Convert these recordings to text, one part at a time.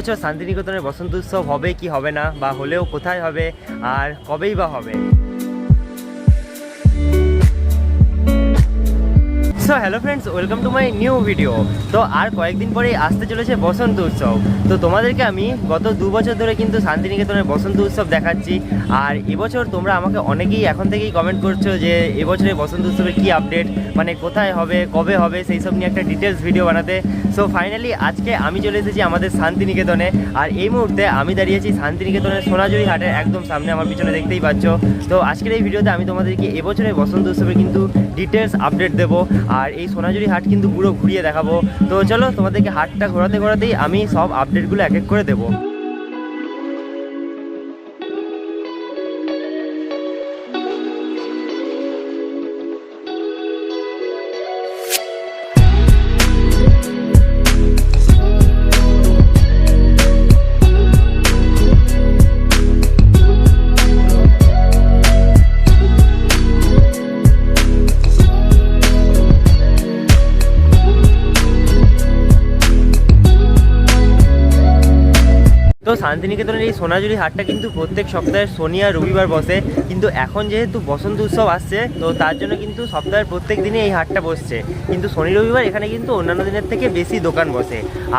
এবছর শান্তিনিকেতনের বসন্ত উৎসব হবে কি হবে না? বা হলেও কোথায় হবে? আর কবেই বা হবে? So hello friends welcome to my new video তো আর কয়েকদিন পরেই আসতে চলেছে বসন্ত উৎসব। তো তোমাদেরকে আমি গত দু বছর ধরে কিন্তু শান্তিনিকেতনের বসন্ত উৎসব দেখাচ্ছি। আর এবছর তোমরা আমাকে অনেকেই এখন থেকেই কমেন্ট করছ যে, এবছরের বসন্ত উৎসবের কী আপডেট মানে কোথায় হবে, কবে হবে সেই সব নিয়ে একটা ডিটেলস ভিডিও বানাতে। সো ফাইনালি আজকে আমি চলে এসেছি আমাদের শান্তিনিকেতনে। আর এই মুহূর্তে আমি দাঁড়িয়েছি শান্তিনিকেতনের সোনাঝুরি হাটের একদম সামনে, আমার পিছনে দেখতেই পাচ্ছ। তো আজকের এই ভিডিওতে আমি তোমাদেরকে এবছরের বসন্ত উৎসবে কিন্তু ডিটেলস আপডেট দেবো। আর এই সোনাঝুরি হাট কিন্তু পুরো ঘুরিয়ে দেখাবো। তো চলো তোমাদেরকে হাটটা ঘোরাতে ঘোরাতেই আমি সব আপডেটগুলো এক এক করে দেবো। শান্তিনিকেতনের এই সোনাঝুরি হাটটা কিন্তু প্রত্যেক সপ্তাহের শনি আর রবিবার বসে। কিন্তু এখন যেহেতু বসন্ত উৎসব আসছে, তো তার জন্য কিন্তু সপ্তাহের প্রত্যেক দিনে এই হাটটা বসছে। কিন্তু শনি রবিবার এখানে কিন্তু অন্যান্য দিনের থেকে বেশি দোকান বসে।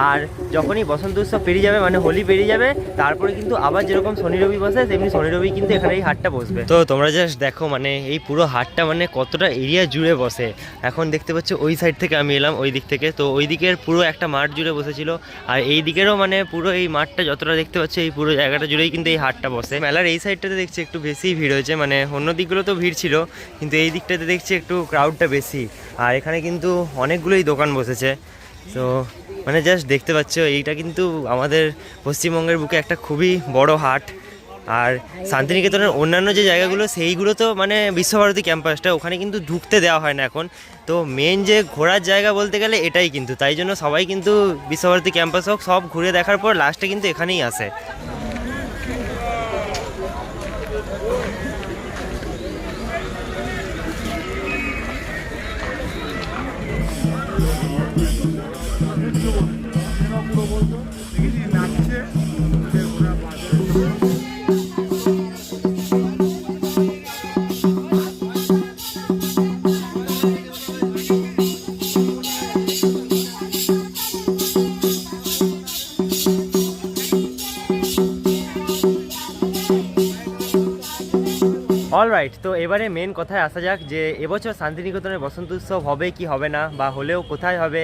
আর যখনই বসন্ত উৎসব পেরিয়ে যাবে মানে হোলি পেরিয়ে যাবে, তারপরে কিন্তু আবার যেরকম শনি রবি বসে, তেমনি শনি রবি কিন্তু এখানে এই হাটটা বসবে। তো তোমরা জাস্ট দেখো মানে এই পুরো হাটটা মানে কতটা এরিয়া জুড়ে বসে। এখন দেখতে পাচ্ছ, ওই সাইড থেকে আমি এলাম, ওই দিক থেকে। তো ওই দিকের পুরো একটা মাঠ জুড়ে বসেছিল। আর এই দিকেরও মানে পুরো এই মাঠটা যতটা দেখতে পাচ্ছ এই পুরো জায়গাটা জুড়েই কিন্তু এই হাটটা বসে। মেলার এই সাইডটাতে দেখছি একটু বেশি ভিড় হয়েছে মানে অন্য দিকগুলো তো ভিড় ছিল, কিন্তু এই দিকটাতে দেখছি একটু ক্রাউডটা বেশি। আর এখানে কিন্তু অনেকগুলোই দোকান বসেছে। তো মানে জাস্ট দেখতে পাচ্ছ, এইটা কিন্তু আমাদের পশ্চিমবঙ্গের বুকে একটা খুবই বড় হাট। আর শান্তিনিকেতনের অন্যান্য যে জায়গাগুলো সেইগুলো তো মানে বিশ্বভারতী ক্যাম্পাসটা ওখানে কিন্তু ঢুকতে দেওয়া হয় না এখন। তো মেন যে ঘোরার জায়গা বলতে গেলে এটাই কিন্তু। তাই জন্য সবাই কিন্তু বিশ্বভারতী ক্যাম্পাস হোক, সব ঘুরে দেখার পর লাস্টে কিন্তু এখানেই আসে। অলরাইট তো এবারে মেন কথায় আসা যাক যে এবছর শান্তিনিকেতনের বসন্ত উৎসব হবে কি হবে না বা হলেও কোথায় হবে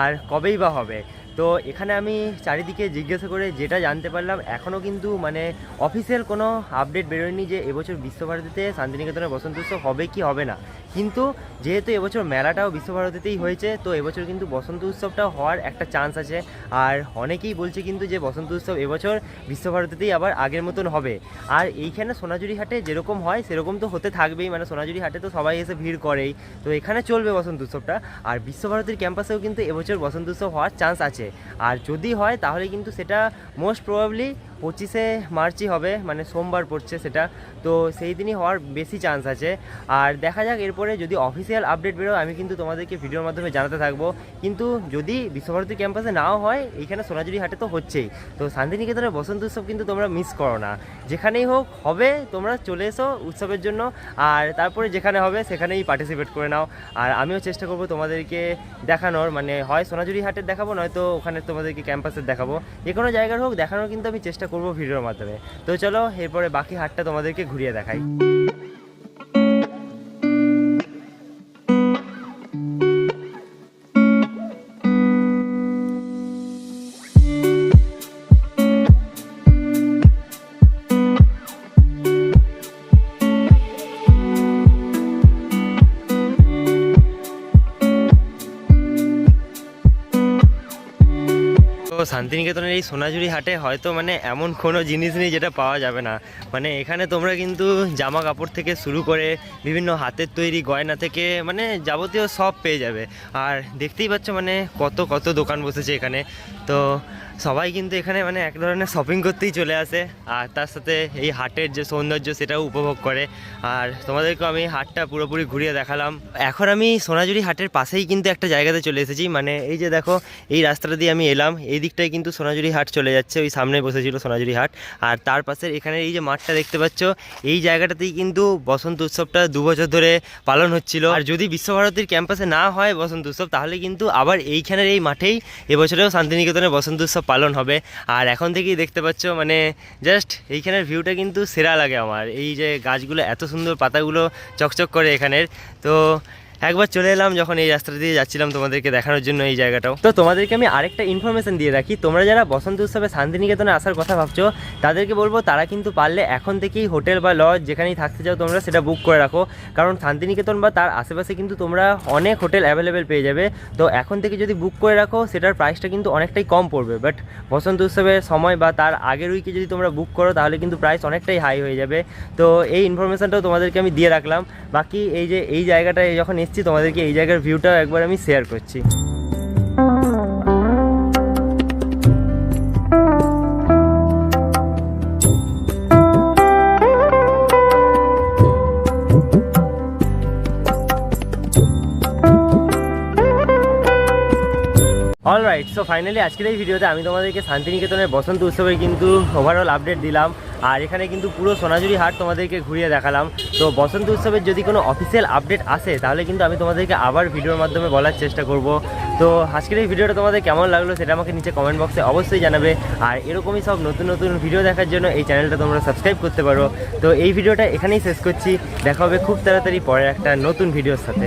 আর কবেই বা হবে। তো এখানে আমি চারিদিকে জিজ্ঞাসা করে যেটা জানতে পারলাম এখনও কিন্তু মানে অফিসিয়াল কোনো আপডেট বেরোয়নি যে এবছর বিশ্বভারতীতে শান্তিনিকেতনের বসন্ত উৎসব হবে কি হবে না। কিন্তু যেহেতু এবছর মেলাটাও বিশ্বভারতীতেই হয়েছে, তো এবছর কিন্তু বসন্ত উৎসবটাও হওয়ার একটা চান্স আছে। আর অনেকেই বলছে কিন্তু যে বসন্ত উৎসব এবছর বিশ্বভারতীতেই আবার আগের মতন হবে। আর এইখানে সোনাঝুরি হাটে যেরকম হয়, সেরকম তো হতে থাকবেই। মানে সোনাঝুরি হাটে তো সবাই এসে ভিড় করেই। তো এখানে চলবে বসন্ত উৎসবটা। আর বিশ্বভারতীর ক্যাম্পাসেও কিন্তু এবছর বসন্ত উৎসব হওয়ার চান্স আছে। আর যদি হয় তাহলে কিন্তু সেটা মোস্ট প্রবাবলি পঁচিশে মার্চই হবে মানে সোমবার পড়ছে সেটা। তো সেই দিনই হওয়ার বেশি চান্স আছে। আর দেখা যাক, এরপরে যদি অফিসিয়াল আপডেট বেরোয়, আমি কিন্তু তোমাদেরকে ভিডিওর মাধ্যমে জানাতে থাকব। কিন্তু যদি বিশ্বভারতী ক্যাম্পাসে নাও হয়, এইখানে সোনাঝুরি হাটে তো হচ্ছেই। তো শান্তিনিকেতনের বসন্ত উৎসব কিন্তু তোমরা মিস করো না। যেখানেই হোক, হবে, তোমরা চলে এসো উৎসবের জন্য। আর তারপরে যেখানে হবে, সেখানেই পার্টিসিপেট করে নাও। আর আমিও চেষ্টা করব তোমাদেরকে দেখানোর। মানে হয় সোনাঝুরি হাটের দেখাবো, নয়তো ওখানে তোমাদেরকে ক্যাম্পাসের দেখাবো। যে কোনো জায়গার হোক, দেখানোর কিন্তু আমি চেষ্টা করব ভিডিওর মাধ্যমে। তো চলো এরপরে বাকি হাটটা তোমাদেরকে ঘুরিয়ে দেখাই। শান্তিনিকেতনের এই সোনাঝুরি হাটে হয়তো মানে এমন কোনো জিনিস নেই যেটা পাওয়া যাবে না। মানে এখানে তোমরা কিন্তু জামা কাপড় থেকে শুরু করে বিভিন্ন হাতের তৈরি গয়না থেকে মানে যাবতীয় সব পেয়ে যাবে। আর দেখতেই পাচ্ছ মানে কত কত দোকান বসেছে এখানে। তো সবাই কিন্তু এখানে মানে এক ধরনের শপিং করতেই চলে আসে। আর তার সাথে এই হাটের যে সৌন্দর্য সেটাও উপভোগ করে। আর তোমাদেরকেও আমি হাটটা পুরোপুরি ঘুরিয়ে দেখালাম। এখন আমি সোনাঝুরি হাটের পাশেই কিন্তু একটা জায়গাতে চলে এসেছি। মানে এই যে দেখো, এই রাস্তাটা দিয়ে আমি এলাম। এই দিকটায় কিন্তু সোনাঝুরি হাট চলে যাচ্ছে, ওই সামনে বসেছিল সোনাঝুরি হাট। আর তার পাশের এখানে এই যে মাঠটা দেখতে পাচ্ছ, এই জায়গাটাতেই কিন্তু বসন্ত উৎসবটা দু বছর ধরে পালন হচ্ছিল। আর যদি বিশ্বভারতীর ক্যাম্পাসে না হয় বসন্ত উৎসব, তাহলে কিন্তু আবার এইখানের এই মাঠেই এবছরেও শান্তিনিকেতনে বসন্ত উৎসব পালন হবে। আর এখন থেকেই দেখতে পাচ্ছ মানে জাস্ট এইখানের ভিউটা কিন্তু সেরা লাগে আমার। এই যে গাছগুলো, এত সুন্দর পাতাগুলো চকচক করে এখানের। তো একবার চলে এলাম যখন এই রাস্তা দিয়ে যাচ্ছিলাম তোমাদেরকে দেখানোর জন্য এই জায়গাটাও। তো তোমাদেরকে আমি আরেকটা ইনফরমেশন দিয়ে রাখি। তোমরা যারা বসন্ত উৎসবে শান্তিনিকেতনে আসার কথা ভাবছ, তাদেরকে বলব তারা কিন্তু পারলে এখন থেকেই হোটেল বা লজ যেখানেই থাকতে চাও তোমরা সেটা বুক করে রাখো। কারণ শান্তিনিকেতন বা তার আশেপাশে কিন্তু তোমরা অনেক হোটেল অ্যাভেলেবেল পেয়ে যাবে। তো এখন থেকে যদি বুক করে রাখো, সেটার প্রাইসটা কিন্তু অনেকটাই কম পড়বে। বাট বসন্ত উৎসবের সময় বা তার আগের উইকে যদি তোমরা বুক করো, তাহলে কিন্তু প্রাইস অনেকটাই হাই হয়ে যাবে। তো এই ইনফরমেশনটাও তোমাদেরকে আমি দিয়ে রাখলাম। বাকি এই যে এই জায়গাটায় যখন এসেছি তোমাদেরকে এই জায়গার ভিউটাও একবার আমি শেয়ার করছি। রাইট সো ফাইনালি আজকের এই ভিডিওতে আমি তোমাদেরকে শান্তিনিকেতনের বসন্ত উৎসবের কিন্তু ওভারঅল আপডেট দিলাম। আর এখানে কিন্তু পুরো সোনাঝুরি হাট তোমাদেরকে ঘুরিয়ে দেখালাম। তো বসন্ত উৎসবের যদি কোনো অফিসিয়াল আপডেট আসে, তাহলে কিন্তু আমি তোমাদেরকে আবার ভিডিওর মাধ্যমে বলার চেষ্টা করব। তো আজকের এই ভিডিওটা তোমাদের কেমন লাগল সেটা আমাকে নিচে কমেন্ট বক্সে অবশ্যই জানাবে। আর এরকমই সব নতুন নতুন ভিডিও দেখার জন্য এই চ্যানেলটা তোমরা সাবস্ক্রাইব করতে পারো। তো এই ভিডিওটা এখানেই শেষ করছি। দেখা হবে খুব তাড়াতাড়ি পরের একটা নতুন ভিডিওর সাথে।